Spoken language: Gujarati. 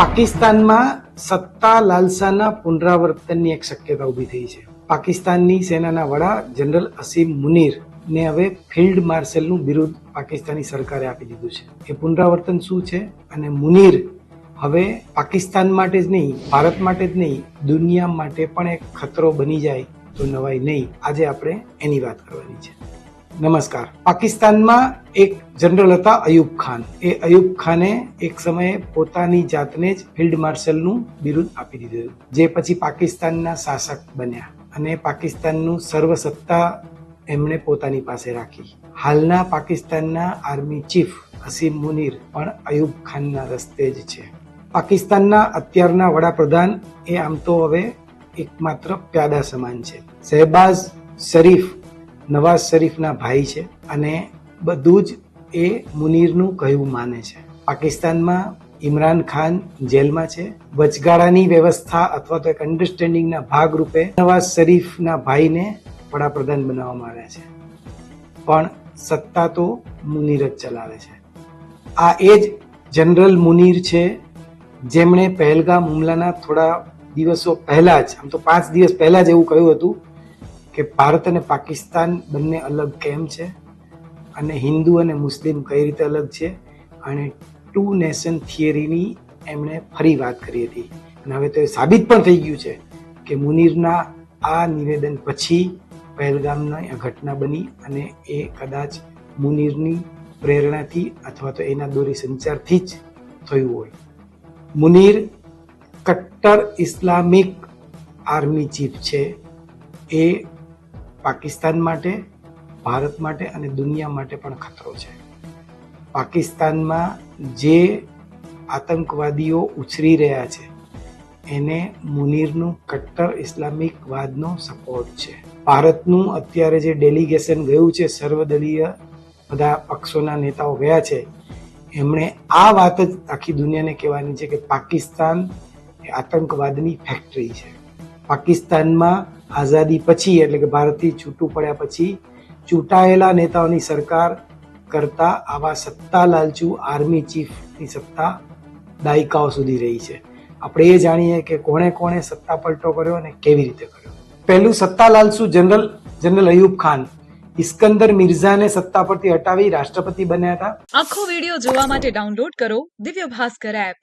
પાકિસ્તાનમાં સત્તા લાલસાના પુનરાવર્તનની એક શક્યતા ઊભી થઈ છે. પાકિસ્તાનની સેનાના વડા જનરલ અસીમ મુનીર ને હવે ફિલ્ડ માર્શલનું બિરુદ પાકિસ્તાની સરકારે આપી દીધું છે. એ પુનરાવર્તન શું છે અને મુનીર હવે પાકિસ્તાન માટે જ નહીં, ભારત માટે જ નહીં, દુનિયા માટે પણ એક ખતરો બની જાય તો નવાઈ નહીં. આજે આપણે એની વાત કરવાની છે. નમસ્કાર. પાકિસ્તાનમાં એક જનરલ હતા અયુબ ખાન. એ અયુબ ખાને એક સમયે પોતાની જાતને જ ફિલ્ડ માર્શલનું બિરુદ આપી દીધું જે પછી પાકિસ્તાનના શાસક બન્યા અને પાકિસ્તાનનું સર્વસત્તા એમણે પોતાની પાસે રાખી. હાલના પાકિસ્તાનના આર્મી ચીફ અસીમ મુનીર પણ અયુબ ખાનના રસ્તે જ છે. પાકિસ્તાનના અત્યારના વડાપ્રધાન એ આમ તો હવે એકમાત્ર પ્યાદા સમાન છે. શહેબાઝ શરીફ નવાઝ શરીફના ભાઈ છે અને બધું જ એ મુનીરનું કહ્યું માને છે. પાકિસ્તાનમાં ઇમરાન ખાન જેલમાં છે. વચગાળાની વ્યવસ્થા અથવા તો એક અન્ડરસ્ટેન્ડિંગના ભાગરૂપે નવાઝ શરીફના ભાઈને વડાપ્રધાન બનાવવામાં આવ્યા છે. પણ સત્તા તો મુનીર જ ચલાવે છે. આ એ જ જનરલ મુનીર છે જેમણે પહેલગામ હુમલાના થોડા દિવસો પહેલા જ, આમ તો પાંચ દિવસ પહેલા જ એવું કહ્યું હતું કે ભારત અને પાકિસ્તાન બંને અલગ કેમ છે? અને હિન્દુ અને મુસ્લિમ કઈ રીતે અલગ છે? અને ટુ નેશન થિયરીની એમણે ફરી વાત કરી હતી. અને હવે તો એ સાબિત પણ થઈ ગયું છે કે મુનિરના આ નિવેદન પછી પહેલગામની ઘટના બની અને એ કદાચ મુનિરની પ્રેરણાથી અથવા તો એના દોરી સંચારથી જ થયું હોય. મુનિર કટ્ટર ઇસ્લામિક આર્મી ચીફ છે. એ પાકિસ્તાન માટે, ભારત માટે અને દુનિયા માટે પણ ખતરો છે. પાકિસ્તાનમાં જે આતંકવાદીઓ ઉછરી રહ્યા છે, એને મુનીરનું કટ્ટર ઇસ્લામિકવાદનો સપોર્ટ છે. ભારતનું અત્યારે જે ડેલિગેશન ગયું છે, સર્વદલીય બધા પક્ષોના નેતાઓ ગયા છે, એમણે આ વાત જ આખી દુનિયાને કહેવાની છે કે પાકિસ્તાન એ આતંકવાદની ફેક્ટરી છે. પાકિસ્તાનમાં આઝાદી પછી, એટલે કે ભારતથી છૂટું પડ્યા પછી, ચૂંટાયેલા નેતાઓની સરકાર કરતા આવા સત્તા લાલચુ આર્મી ચીફની સત્તા દાયકાઓ સુધી રહી છે. આપણે એ જાણીએ કે કોણે કોણે સત્તા પલટો કર્યો અને કેવી રીતે કર્યો. પહેલું સત્તા લાલસુ જનરલ જનરલ અયુબ ખાન. ઇસ્કંદર મિર્ઝાને સત્તા પરથી હટાવી રાષ્ટ્રપતિ બન્યા હતા. આખો વિડિયો જોવા માટે ડાઉનલોડ કરો દિવ્ય ભાસ્કર એપ.